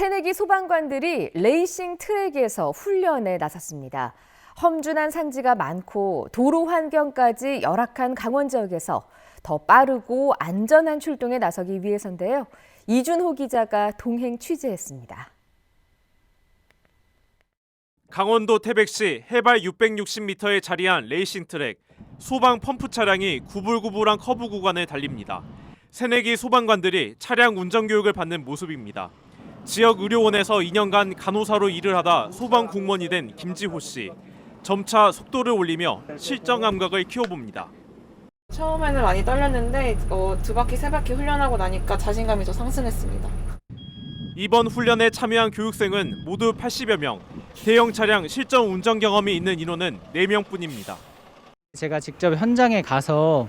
새내기 소방관들이 레이싱 트랙에서 훈련에 나섰습니다. 험준한 산지가 많고 도로 환경까지 열악한 강원 지역에서 더 빠르고 안전한 출동에 나서기 위해서인데요. 이준호 기자가 동행 취재했습니다. 강원도 태백시 해발 660m에 자리한 레이싱 트랙 소방 펌프 차량이 구불구불한 커브 구간을 달립니다. 새내기 소방관들이 차량 운전 교육을 받는 모습입니다. 지역 의료원에서 2년간 간호사로 일을 하다 소방 공무원이 된 김지호 씨. 점차 속도를 올리며 실전 감각을 키워봅니다. 처음에는 많이 떨렸는데 어, 두 바퀴 세 바퀴 훈련하고 나니까 자신감이 더 상승했습니다. 이번 훈련에 참여한 교육생은 모두 80여 명. 대형 차량 실전 운전 경험이 있는 인원은 4명뿐입니다. 제가 직접 현장에 가서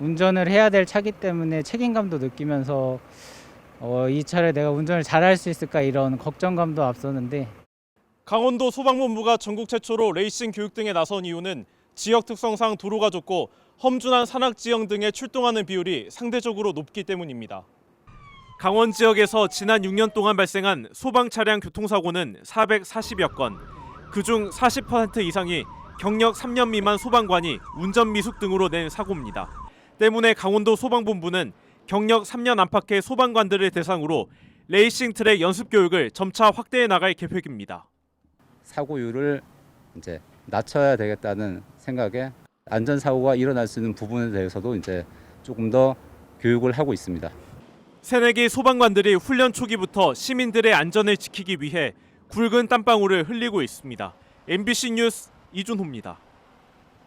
운전을 해야 될 차기 때문에 책임감도 느끼면서 어, 이 차를 내가 운전을 잘할 수 있을까 이런 걱정감도 앞서는데 강원도 소방본부가 전국 최초로 레이싱 교육 등에 나선 이유는 지역 특성상 도로가 좁고 험준한 산악 지형 등에 출동하는 비율이 상대적으로 높기 때문입니다. 강원 지역에서 지난 6년 동안 발생한 소방 차량 교통사고는 440여 건. 그중 40% 이상이 경력 3년 미만 소방관이 운전 미숙 등으로 낸 사고입니다. 때문에 강원도 소방본부는 경력 3년 안팎의 소방관들을 대상으로 레이싱 트랙 연습 교육을 점차 확대해 나갈 계획입니다. 사고율을 이제 낮춰야 되겠다는 생각에 안전 사고가 일어날 수 있는 부분에 대해서도 이제 조금 더 교육을 하고 있습니다. 새내기 소방관들이 훈련 초기부터 시민들의 안전을 지키기 위해 굵은 땀방울을 흘리고 있습니다. MBC 뉴스 이준호입니다.